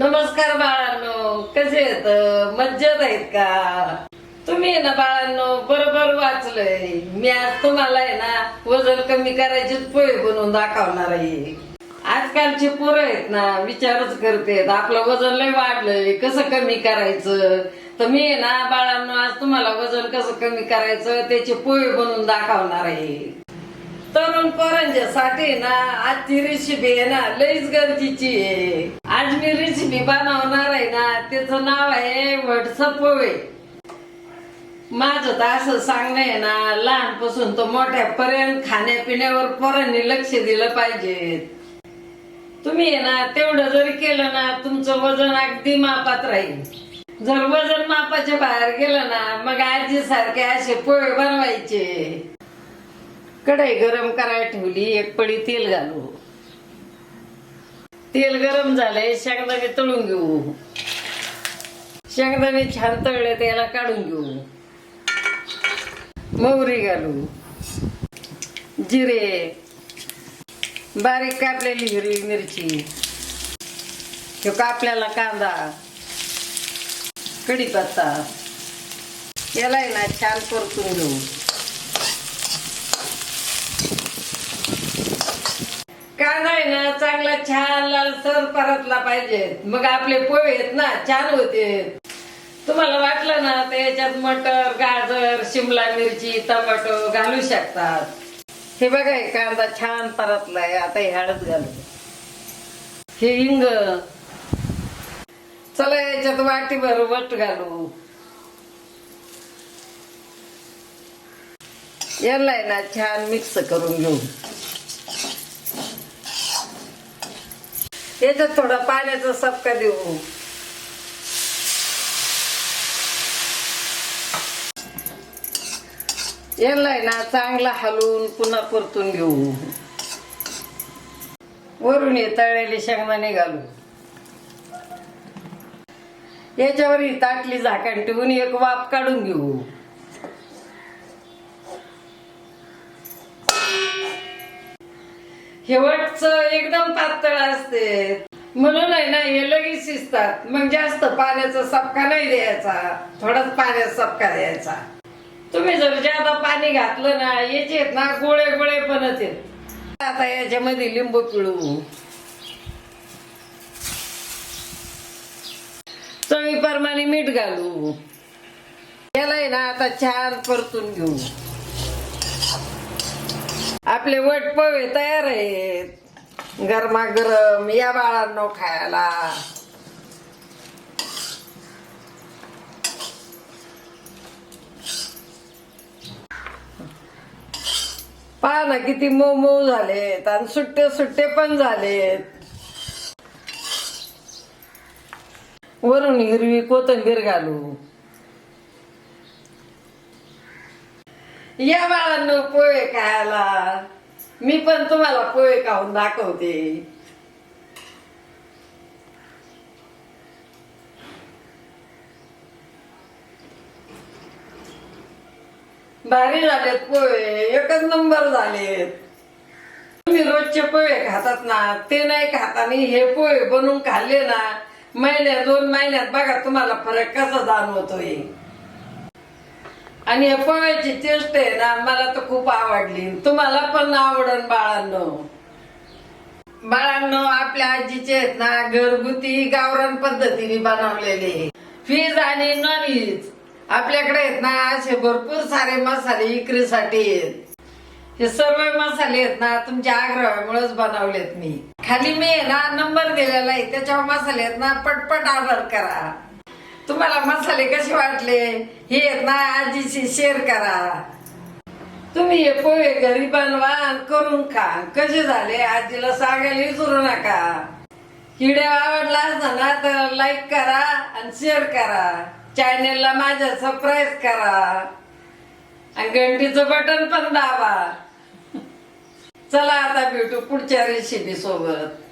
नमस्कार बाळांनो मज्जात आहेत का? तुम्ही आहे ना बाळांनो बरोबर वाचलंय. मी आज तुम्हाला आहे ना वजन कमी करायचे पोहे बनवून दाखवणार आहे. आजकालचे पोरं आहेत ना विचारच करतेत आपलं वजन लय वाढलंय कसं कमी करायचं? तर मी आहे ना बाळांनो आज तुम्हाला वजन कसं कमी करायचं त्याचे पोहे बनवून दाखवणार आहे. तरुण पोरांच्यासाठी ना आजची रेसिपी आहे ना लईच गरजेची आहे. आज मी रेसिपी बनवणार आहे ना त्याचं नाव आहे व्हॉट्सअप पोहे माझं तर असं सांगणं आहे ना लहानपासून तर मोठ्यापर्यंत खाण्यापिण्यावर पोरांनी लक्ष दिलं पाहिजे. तुम्ही आहे ना तेवढं जरी केलं ना तुमचं वजन अगदी मापात राहील. जर वजन मापाच्या बाहेर गेलं ना मग आजी सारखे असे पोहे बनवायचे. कढई गरम करायला ठेवली एक पडी तेल घालू. तेल गरम झाले शेंगदाणे तळून घेऊ. शेंगदाणे छान तळले त्याला काढून घेऊ. मोहरी घालू. जिरे. बारीक कापलेली हिरवी मिरची. तो कापलेला कांदा. कढीपत्ता. याला आहे ना छान परतून घेऊ. कांदा आहे ना चांगला छान लालसर परतला पाहिजे. मग आपले पोहे आहेत ना छान होते. तुम्हाला वाटलं ना तर याच्यात मटर गाजर शिमला मिरची टमाटो घालू शकतात. हे बघा कांदा छान परतलाय आता हे हळद घालू. हे हिंग. चला याच्यात वाटीभर वट घालू. याला ना छान मिक्स करून घेऊ. याच्यात थोडा पाण्याचा सपका देऊ. याला आहे ना चांगला हलवून पुन्हा परतून घेऊ. वरून हे तळलेले शेंगदाणे घालू. याच्यावर ही ताटली झाकण ठेवून एक वाफ काढून घेऊ. शेवटचं एकदम पातळ असते. म्हणून आहे ना हे लगेच शिजतात. मग जास्त पाण्याचा सपका नाही द्यायचा. थोडाच पाण्याचा सपका द्यायचा. तुम्ही जर जादा पाणी घातलं ना याचे आहेत ना गोळे गोळे बनत आहेत. आता याच्यामध्ये लिंबू पिळू. चवीप्रमाणे मीठ घालू. याला आहे ना आता छान परतून घेऊ. आपले वट तयार आहेत. गरमागरम या बाळांनो खायला. पहा ना किती मऊ मऊ झालेत आणि सुट्टे सुट्टे पण झालेत. वरून हिरवी कोथिंबीर घालू. या बाळांनो पोहे खायला. मी पण तुम्हाला पोहे खाऊन दाखवते. भारी झालेत पोहे. एकच नंबर झालेत. तुम्ही रोजचे पोहे खातात ना ते नाही खातानी हे पोहे बनवून खाल्ले ना महिन्यात दोन महिन्यात बघा तुम्हाला फरक कसा जाणवतोय. आणि हे पोह्याची चेष्ट आहे ना मला तर खूप आवडली. तुम्हाला पण आवडन बाळांनो. बाळांनो आपल्या आजीचे आहेत ना घरगुती गावरान पद्धतीने बनवलेले व्हेज आणि नॉन व्हेज आपल्याकडे आहेत ना असे भरपूर सारे मसाले विक्रीसाठी आहेत. हे सर्व मसाले आहेत ना तुमच्या आग्रहामुळेच बनवलेत मी. खाली मी ना नंबर दिलेला आहे त्याच्यावर मसाले आहेत ना पटपट ऑर्डर करा. तुम्हाला मसाले कसे वाटले? हे ना आजीशी शेअर करा. तुम्ही हे पोहे घरी बनवा आणि करून खा. कसे झाले? आजीला सांगायला विसरू नका. व्हिडिओ आवडला असता ना तर लाईक करा आणि शेअर करा. चॅनेलला माझ्या सबस्क्राईब करा. आणि घंटीचं बटन पण दाबा. चला आता भेटू पुढच्या रेसिपी सोबत.